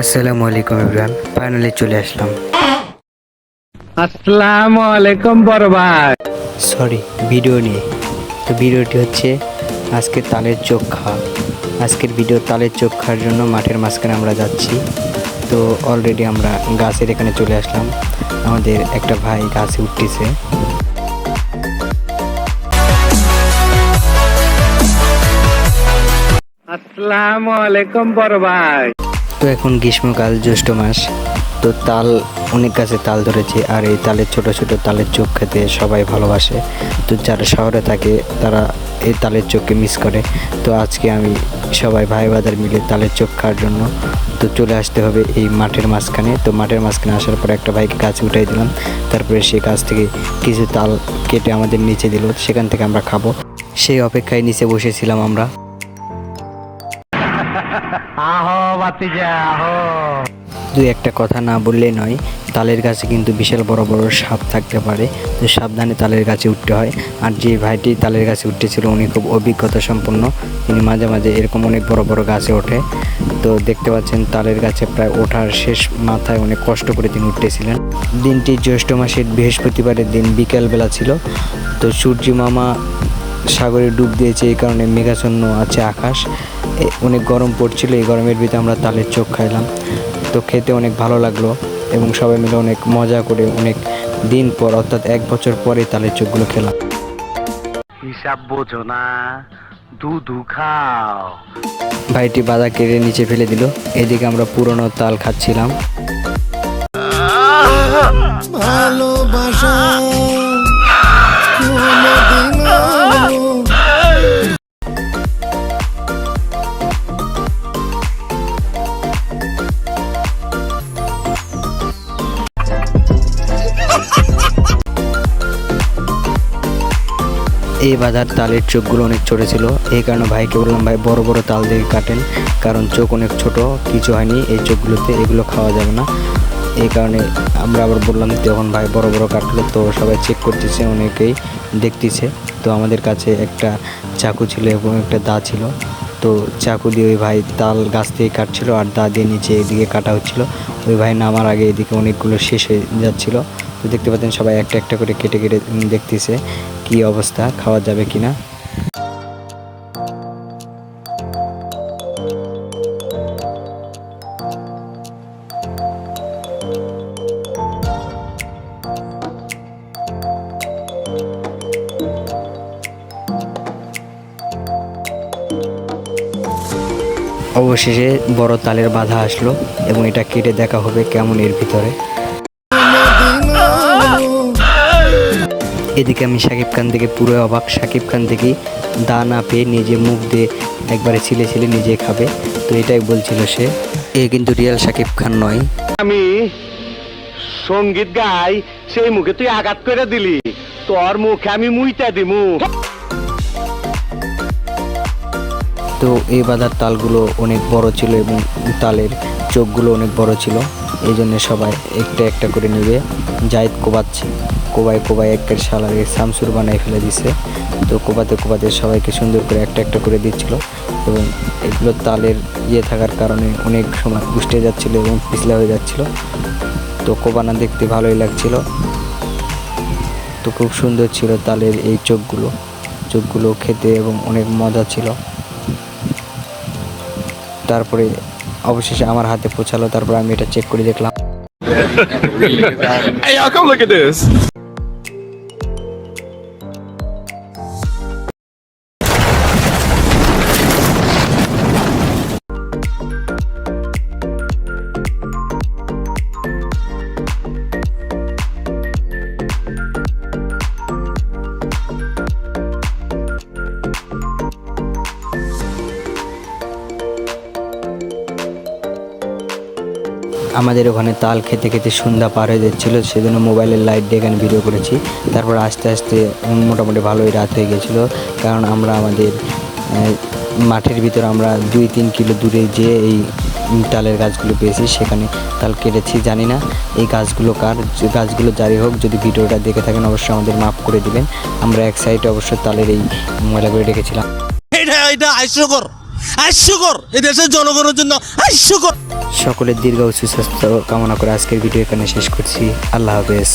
আসসালামু আলাইকুম ফাইনালি চলে আসলাম। আসসালামু আলাইকুম বড় ভাই। সরি ভিডিও নিয়ে। তো ভিডিওটি হচ্ছে আজকে তালের চোখ আজকের ভিডিও তালের চোখ খাওয়ার জন্য মাঠের মাঝখানে আমরা যাচ্ছি। তো অলরেডি আমরা গাছের এখানে চলে আসলাম। আমাদের একটা ভাই গাছে উঠতেছে। আসসালামু আলাইকুম বড় ভাই। তো এখন গ্রীষ্মকাল জ্যৈষ্ঠ মাস। তো তাল অনেক গাছে তাল ধরেছে আর এই তালের ছোট ছোট তালের চোখ খেতে সবাই ভালোবাসে। তো যারা শহরে থাকে তারা এই তালের চোখকে মিস করে। তো আজকে আমি সবাই ভাই বাদার মিলে তালের চোখ খাওয়ার জন্য তো চলে আসতে হবে এই মাঠের মাঝখানে। তো মাঠের মাঝখানে আসার পর একটা ভাইকে গাছে উঠাই দিলাম। তারপরে সেই গাছ থেকে কিছু তাল কেটে আমাদের নিচে দিল। সেখান থেকে আমরা খাব। সেই অপেক্ষায় নিচে বসেছিলাম আমরা। আহো বাতিজা আহো। দুই একটা কথা না বললেই নয়। তালের গাছে কিন্তু বিশাল বড় বড় সাপ থাকতে পারে। তো সাবধানে তালের গাছে উঠতে হয়। আর যে ভাইটি তালের গাছে উঠতেছিল, উনি খুব অভিজ্ঞতা সম্পন্ন। তিনি মাঝে মাঝে এরকম অনেক বড় বড় গাছে ওঠে। তো দেখতে পাচ্ছেন, তালের গাছে প্রায় ওঠার শেষ মাথায় অনেক কষ্ট করে তিনি উঠতেছিলেন। দিনটি জ্যৈষ্ঠ মাসের বৃহস্পতিবারের দিন বিকেলবেলা ছিল। তো সূর্য মামা সাগরে ডুব দিয়েছে, এই কারণে মেঘাচ্ছন্ন আছে আকাশ। অনেক গরম পড়ছিল, এই গরমের ভিতরে আমরা তালের চোখ খাইলাম। তো খেতে অনেক ভালো লাগল। এবং সবাই মিলে অনেক মজা করে অনেক দিন পর অর্থাৎ এক বছর পরে তালের চোখগুলো খেলাম। হিসাব বোঝো না দুধু খাও। ভাইটি বাধা কেড়ে নিচে ফেলে দিল। এদিকে আমরা পুরনো তাল খাচ্ছিলাম। এই বাজার তালের চোখগুলো অনেক ছোট ছিল। এই কারণে ভাইকে বললাম, ভাই, বড় বড় তাল দিয়ে কাটেন। কারণ চোখ অনেক ছোট, কিছু হয়নি, এই চোখগুলোতে এগুলো খাওয়া যাবে না। এই কারণে আমরা আবার বললাম, তখন ভাই বড় বড় কাটলো, তো সবাই চেক করতেছে, অনেকেই দেখতেছে। তো আমাদের কাছে একটা চাকু ছিল এবং একটা দা ছিল। তো চাকু দিয়ে ওই ভাই তাল গাছ থেকে কাটছিল, আর দা দিয়ে নিচে এদিকে কাটা হচ্ছিল। ওই ভাই নামার আগে এদিকে অনেকগুলো শেষ হয়ে যাচ্ছিল। তো দেখতে পাচ্ছেন সবাই একটা একটা করে কেটে কেটে দেখতেছে কি অবস্থা, খাওয়া যাবে কিনা। অবশেষে বড় তালের বাধা আসলো এবং এটা কেটে দেখা হবে কেমন এর ভিতরে। এদিকে আমি শাকিব খান থেকে পুরো অবাক। শাকিব খান থেকে দা না পেয়ে নিজে মুখ দিয়ে একবারে ছিলে ছিলে নিজে খাবে। তো এটাই বলছিল সে। এ কিন্তু রিয়াল শাকিব খান নয়। আমি সংগীত গাই সেই মুখে তুই আঘাত করে দিলি। তোর মুখে আমি মুইতা দিমু। তো এই বাঁধার তালগুলো অনেক বড় ছিল এবং তালের চোখগুলো অনেক বড় ছিল। এই জন্য সবাই একটা একটা করে নেবে। জায়দ কোবাচ্ছে। কোবায় কোবায় একের সালারে শামসুর বানাই ফেলে দিছে। তো কোবাতে কোবাতে সবাইকে সুন্দর করে একটা একটা করে দিচ্ছিল এবং এগুলো তালের ইয়ে থাকার কারণে অনেক সময় উষ্টে যাচ্ছিল এবং পিছলা হয়ে যাচ্ছিল। তো কোবানা দেখতে ভালোই লাগছিল। তো খুব সুন্দর ছিল তালের এই চোখগুলো। চোখগুলো খেতে এবং অনেক মজা ছিল। তারপরে অবশেষে আমার হাতে পৌঁছালো তারপর আমি এটা চেক করে দেখলাম। Hey, y'all, come look at this. আমাদের ওখানে তাল খেতে খেতে সন্ধ্যা পার হয়ে যাচ্ছিল, সেজন্য মোবাইলের লাইট দিয়ে এখানে ভিডিও করেছি। তারপর আস্তে আস্তে মোটামুটি ভালোই রাত হয়ে গেছিল, কারণ আমরা আমাদের মাঠের ভিতরে আমরা দুই তিন কিলো দূরে যেয়ে এই তালের গাছগুলো পেয়েছি, সেখানে তাল কেটেছি, জানি না এই গাছগুলো কার গাছগুলো জারি হোক, যদি ভিডিওটা দেখে থাকেন অবশ্যই আমাদের মাফ করে দিবেন। আমরা এক সাইডে অবশ্য তালের এই ময়লা করে রেখেছিলাম। এটা এটা হাস্যকর এই দেশের জনগণের জন্য হাস্যকর সকলের দীর্ঘ সুস্বাস্থ্য কামনা করে আজকের ভিডিও এখানে শেষ করছি। আল্লাহ হাফেজ।